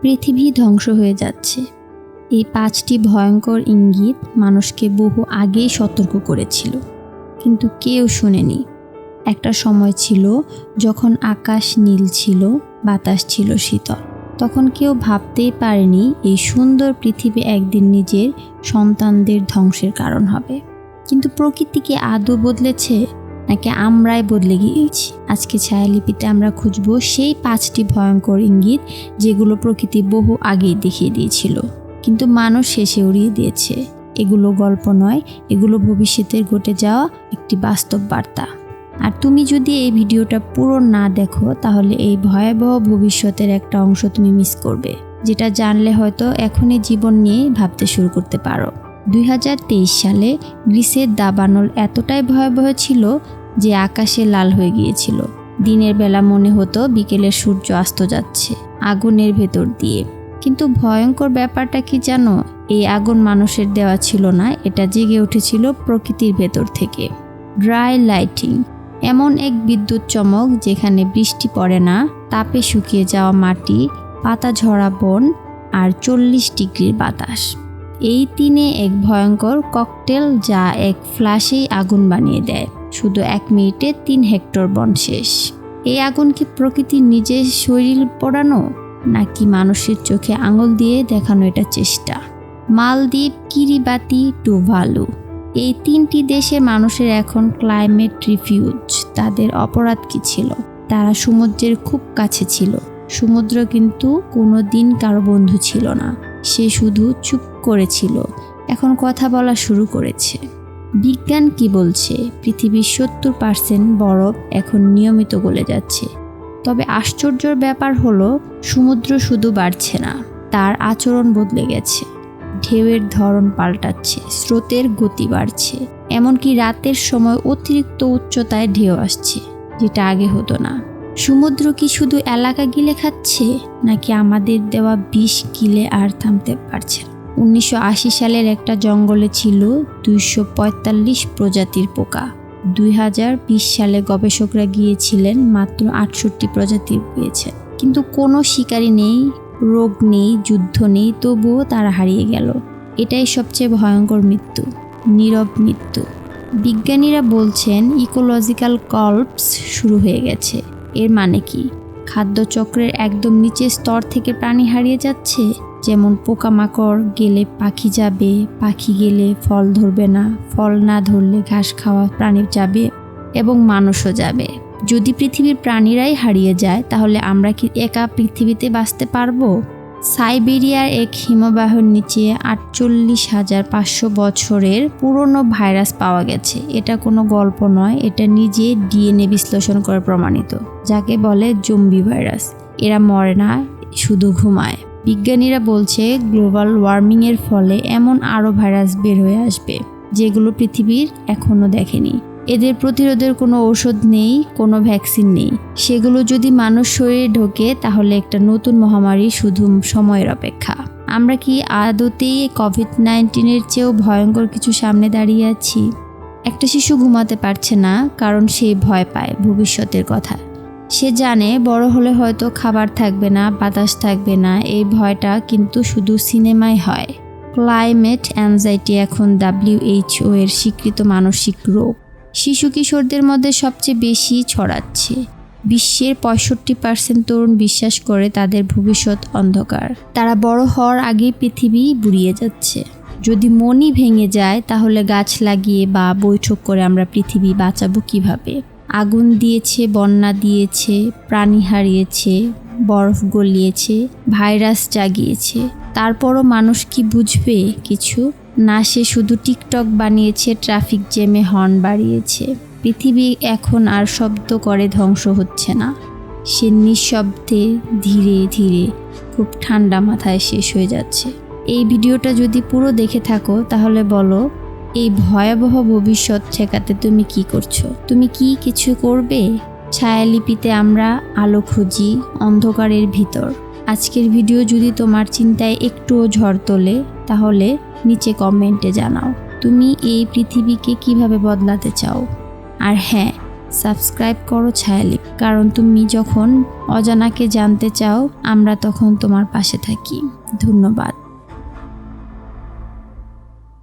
পৃথিবী ধ্বংস হয়ে যাচ্ছে। এই পাঁচটি ভয়ঙ্কর ইঙ্গিত মানুষকে বহু আগেই সতর্ক করেছিল। কিন্তু কেউ শোনেনি। একটা সময় ছিল যখন আকাশ নীল ছিল, বাতাস ছিল শীতল। তখন কেউ ভাবতেই পারেনি এই সুন্দর পৃথিবী একদিন নিজের সন্তানদের ধ্বংসের কারণ হবে। কিন্তু প্রকৃতি কি আদৌ বদলেছে? নাকি আমরাই বদলে গিয়েছি? আজকে ছায়ালিপিতে আমরা খুঁজব সেই পাঁচটি ভয়ঙ্কর ইঙ্গিত যেগুলো প্রকৃতি বহু আগেই দেখিয়ে দিয়েছিল। কিন্তু মানুষ শেষে উড়িয়ে দিয়েছে। এগুলো গল্প নয়, এগুলো ভবিষ্যতের ঘটে যাওয়া একটি বাস্তব বার্তা। আর তুমি যদি এই ভিডিওটা পুরো না দেখো, তাহলে এই ভয়াবহ ভবিষ্যতের একটা অংশ তুমি মিস করবে, যেটা জানলে হয়তো এখনই জীবন নিয়ে ভাবতে শুরু করতে পারো। দুই হাজার তেইশ সালে গ্রিসের দাবানল এতটাই ভয়াবহ ছিল যে আকাশে লাল হয়ে গিয়েছিল। দিনের বেলা মনে হতো বিকেলের সূর্য অস্ত যাচ্ছে আগুনের ভেতর দিয়ে। কিন্তু ভয়ঙ্কর ব্যাপারটা কি জানো? এই আগুন মানুষের দেওয়া ছিল না, এটা জেগে উঠেছিল প্রকৃতির ভেতর থেকে। ড্রাই লাইটিং, এমন এক বিদ্যুৎ চমক যেখানে বৃষ্টি পড়ে না, তাপে শুকিয়ে যাওয়া মাটি, পাতা ঝরা বন আর চল্লিশ ডিগ্রির বাতাস। এই তিনে এক ভয়ঙ্কর ককটেল যা এক ফ্ল্যাশেই আগুন বানিয়ে দেয়। শুধু এক মিনিটে তিন হেক্টর বন শেষ। এই আগুন কি প্রকৃতির নিজের শরীর পোড়ানো, নাকি মানুষের চোখে আঙুল দিয়ে দেখানো এটা চেষ্টা? Maldives, Kiribati, Tuvalu. এই তিনটি দেশে মানুষের এখন ক্লাইমেট রিফিউজ। তাদের অপরাধ কি ছিল? তারা সমুদ্রের খুব কাছে ছিল। সমুদ্র কিন্তু কোনো দিন কারও বন্ধু ছিল না। সে শুধু চুপ করেছিল। এখন কথা বলা শুরু করেছে। বিজ্ঞান কি বলছে? পৃথিবীর সত্তর পার্সেন্ট বরফ এখন নিয়মিত গলে যাচ্ছে। তবে আশ্চর্যর ব্যাপার হলো, সমুদ্র শুধু বাড়ছে না, তার আচরণ বদলে গেছে। ঢেউয়ের ধরন পাল্টাচ্ছে, স্রোতের গতি বাড়ছে, এমনকি রাতের সময় অতিরিক্ত উচ্চতায় ঢেউ আসছে, যেটা আগে হতো না। সমুদ্র কি শুধু এলাকা গিলে খাচ্ছে, নাকি আমাদের দেওয়া বিষ গিলে আর থামতে পারছে উনিশশো আশি সালের একটা জঙ্গলে ছিল দুইশো প্রজাতির পোকা। দুই হাজার বিশ সালে গবেষকরা গিয়েছিলেন, মাত্র আটষট্টি প্রজাতির পেয়েছেন কিন্তু কোনো শিকারী নেই, রোগ নেই, যুদ্ধ নেই, তবুও তারা হারিয়ে গেল। এটাই সবচেয়ে ভয়ঙ্কর মৃত্যু, নীরব মৃত্যু। বিজ্ঞানীরা বলছেন, ইকোলজিক্যাল কল্পস শুরু হয়ে গেছে। এর মানে কি? খাদ্যচক্রের একদম নিচের স্তর থেকে প্রাণী হারিয়ে যাচ্ছে? যেমন পোকামাকড় গেলে পাখি যাবে, পাখি গেলে ফল ধরবে না, ফল না ধরলে ঘাস খাওয়া প্রাণী যাবে এবং মানুষও যাবে। যদি পৃথিবীর প্রাণীরাই হারিয়ে যায়, তাহলে আমরা কি একা পৃথিবীতে বাঁচতে পারব? সাইবেরিয়ার এক হিমবাহের নিচে আটচল্লিশ হাজার পাঁচশো বছরের পুরনো ভাইরাস পাওয়া গেছে। এটা কোনো গল্প নয়, এটা নিজে ডিএনএ বিশ্লেষণ করে প্রমাণিত, যাকে বলে জম্বি ভাইরাস। এরা মরে না, শুধু ঘুমায়। বিজ্ঞানীরা বলছে, গ্লোবাল ওয়ার্মিংয়ের ফলে এমন আরও ভাইরাস বের হয়ে আসবে, যেগুলো পৃথিবীর এখনও দেখেনি। এদের প্রতিরোধের কোনো ঔষধ নেই, কোনো ভ্যাকসিন নেই। সেগুলো যদি মানুষ শরীরে ঢোকে, তাহলে একটা নতুন মহামারী শুধু সময়ের অপেক্ষা। আমরা কি আদতেই কোভিড নাইন্টিনের চেয়েও ভয়ঙ্কর কিছু সামনে দাঁড়িয়ে আছি? একটা শিশু ঘুমাতে পারছে না, কারণ সে ভয় পায় ভবিষ্যতের কথা। সে জানে বড় হলে হয়তো খাবার থাকবে না, বাতাস থাকবে না, এই ভয়টা কিন্তু শুধু সিনেমায় হয়। ক্লাইমেট অ্যাংজাইটি এখন ডাব্লিউএইচও এর স্বীকৃত মানসিক রোগ। শিশু কিশোরদের মধ্যে সবচেয়ে বেশি ছড়াচ্ছে। বিশ্বের পঁয়ষট্টি পার্সেন্ট তরুণ বিশ্বাস করে তাদের ভবিষ্যৎ অন্ধকার। তারা বড় হওয়ার আগেই পৃথিবী বুড়িয়ে যাচ্ছে। যদি মনই ভেঙে যায়, তাহলে গাছ লাগিয়ে বা বৈঠক করে আমরা পৃথিবী বাঁচাবো কীভাবে? আগুন দিয়েছে, বন্যা দিয়েছে, প্রাণী হারিয়েছে, বরফ গলিয়েছে, ভাইরাস জাগিয়েছে। তারপরও মানুষ কি বুঝবে কিছু? না, সে শুধু টিকটক বানিয়েছে, ট্রাফিক জ্যামে হর্ন বাড়িয়েছে। পৃথিবী এখন আর শব্দ করে ধ্বংস হচ্ছে না। সে নিঃশব্দে ধীরে ধীরে খুব ঠান্ডা মাথায় শেষ হয়ে যাচ্ছে। এই ভিডিওটা যদি পুরো দেখে থাকো, তাহলে বলো, এই ভয়াবহ ভবিষ্যৎ ঠেকাতে তুমি কি করছ? তুমি কি কিছু করবে? ছায়ালিপিতে আমরা আলো খুঁজি অন্ধকারের ভিতর। আজকের ভিডিও যদি তোমার চিন্তায় একটুও ঝড় তোলে, তাহলে নিচে কমেন্টে জানাও। তুমি এই পৃথিবীকে কীভাবে বদলাতে চাও? আর হ্যাঁ সাবস্ক্রাইব করো ছায়ালিপ, কারণ তুমি যখন অজানাকে জানতে চাও, আমরা তখন তোমার পাশে থাকি। ধন্যবাদ।